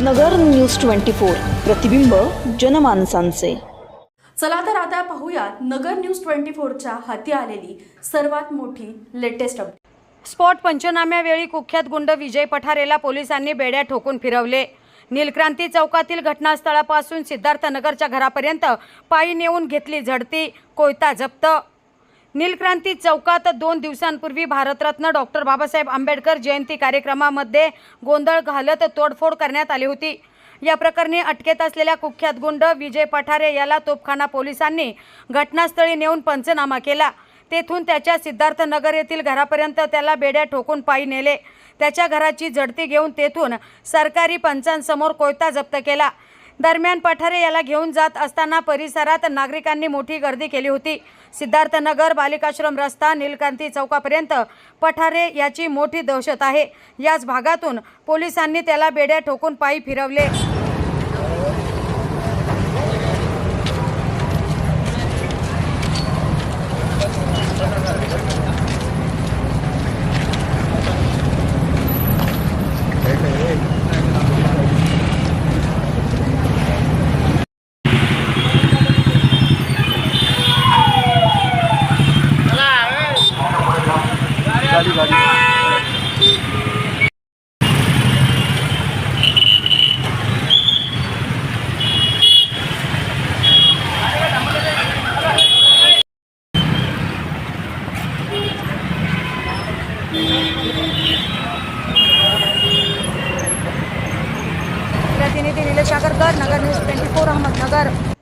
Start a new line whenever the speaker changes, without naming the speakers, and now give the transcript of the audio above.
नगर news twenty four. प्रतिबिंब जनमानसांचे.
चला तर आता पाहूयात नगर न्यूज ट्वेंटी फोरच्या हाती आलेली सर्वात मोठी लेटेस्ट अपडेट
स्पॉट पंचनाम्यावेळी कुख्यात गुंड विजय पठारेला पोलिसांनी बेड्या ठोकून फिरवले. नीलक्रांती चौकातील घटनास्थळापासून सिद्धार्थनगरच्या घरापर्यंत पायी नेऊन घेतली झडती कोयता जप्त नीलक्रांती चौकात दोन दिवसांपूर्वी भारतरत्न डॉक्टर बाबासाहेब आंबेडकर जयंती कार्यक्रमामध्ये गोंधळ घालत तोडफोड करण्यात आली होती. या प्रकरणी अटकेत असलेल्या कुख्यात गुंड विजय पठारे याला तोपखाना पोलिसांनी घटनास्थळी नेऊन पंचनामा केला. तेथून त्याच्या सिद्धार्थनगर येथील घरापर्यंत त्याला बेड्या ठोकून पायी नेले. त्याच्या घराची झडती घेऊन तेथून सरकारी पंचांसमोर कोयता जप्त केला. दरम्यान पठारे याला घेऊन जात असताना परिसरात नागरिकांनी मोठी गर्दी केली होती. सिद्धार्थनगर बालिकाश्रम रस्ता नीलकांती चौकापर्यंत पठारे याची मोठी दहशत आहे. याच भागातून पोलिसांनी त्याला बेड्या ठोकून पायी फिरवले. प्रतिनिधी Nilesh Agarkar Nagar news twenty four Ahmednagar.